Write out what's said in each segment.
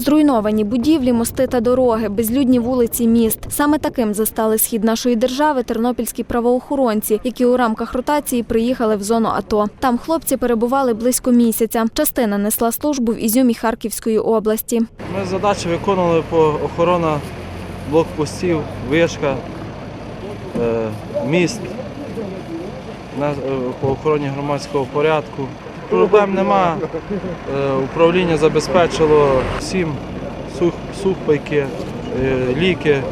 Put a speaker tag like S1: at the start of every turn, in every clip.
S1: Зруйновані будівлі, мости та дороги, безлюдні вулиці міст. Саме таким застали схід нашої держави тернопільські правоохоронці, які у рамках ротації приїхали в зону АТО. Там хлопці перебували близько місяця. Частина несла службу в Ізюмі Харківської області.
S2: Ми задачі виконували по охорона блокпостів, вишка, е, міст, е, по охороні громадського порядку. Проблем нема. Е, Управління забезпечило всім сух, сухпайки, е, ліки,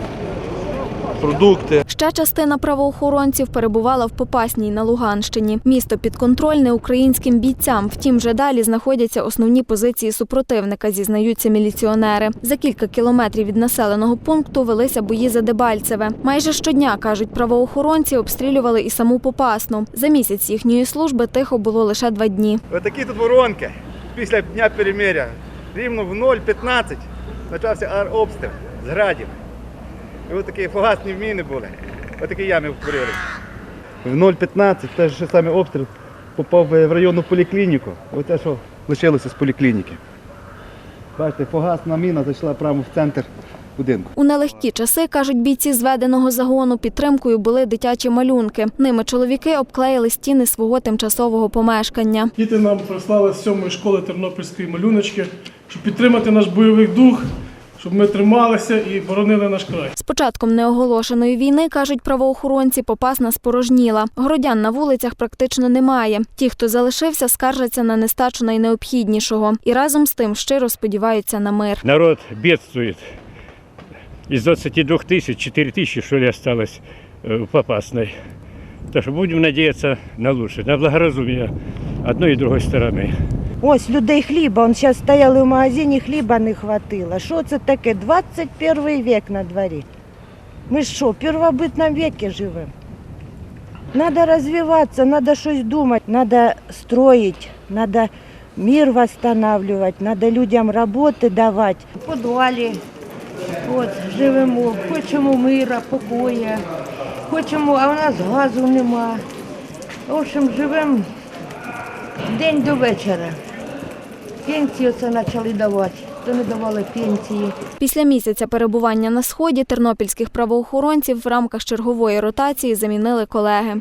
S2: продукти.
S1: Ще частина правоохоронців перебувала в Попасній на Луганщині. Місто підконтрольне українським бійцям. Втім, вже далі знаходяться основні позиції супротивника, зізнаються міліціонери. За кілька кілометрів від населеного пункту велися бої за Дебальцеве. Майже щодня, кажуть правоохоронці, обстрілювали і саму Попасну. За місяць їхньої служби тихо було лише два дні.
S3: Отакі тут воронки після дня перемиря. Рівно в 0,15 почався артобстріл з градів. І от такі фугасні міни були. Отакі ями втворили. В 0,15 теж ще саме обстріл попав в районну поліклініку. Оце що лишилося з поліклініки. Бачите, фугасна міна зайшла прямо в центр будинку.
S1: У нелегкі часи, кажуть бійці зведеного загону, підтримкою були дитячі малюнки. Ними чоловіки обклеїли стіни свого тимчасового помешкання.
S4: Діти нам прислали з сьомої школи тернопільської малюночки, щоб підтримати наш бойовий дух, щоб ми трималися і боронили наш край.
S1: З початком неоголошеної війни, кажуть правоохоронці, попасна спорожніла. Городян на вулицях практично немає. Ті, хто залишився, скаржаться на нестачу найнеобхіднішого і разом з тим щиро сподіваються на мир.
S5: Народ бедствует. Из 22 тысяч 4 тысячи, что ли, осталось э, в Попасной. Так что будем надеяться на лучшее, на благоразумие одной и другой стороны.
S6: Ось людей хліба. Он зараз стояли в магазині, хліба не хватило. Що це таке? 21 век на дворі. Ми що, в первобытном веке живемо? Надо розвиватися, надо щось думати, надо строїть, надо мир восстанавливать, надо людям роботи давати. В підвалі от, живемо, хочемо мира, покоя, хочемо, а у нас газу нема. В общем, живемо день до вечора. Пенсію це почали давати, то не давали пенсії.
S1: Після місяця перебування на сході тернопільських правоохоронців в рамках чергової ротації замінили колеги.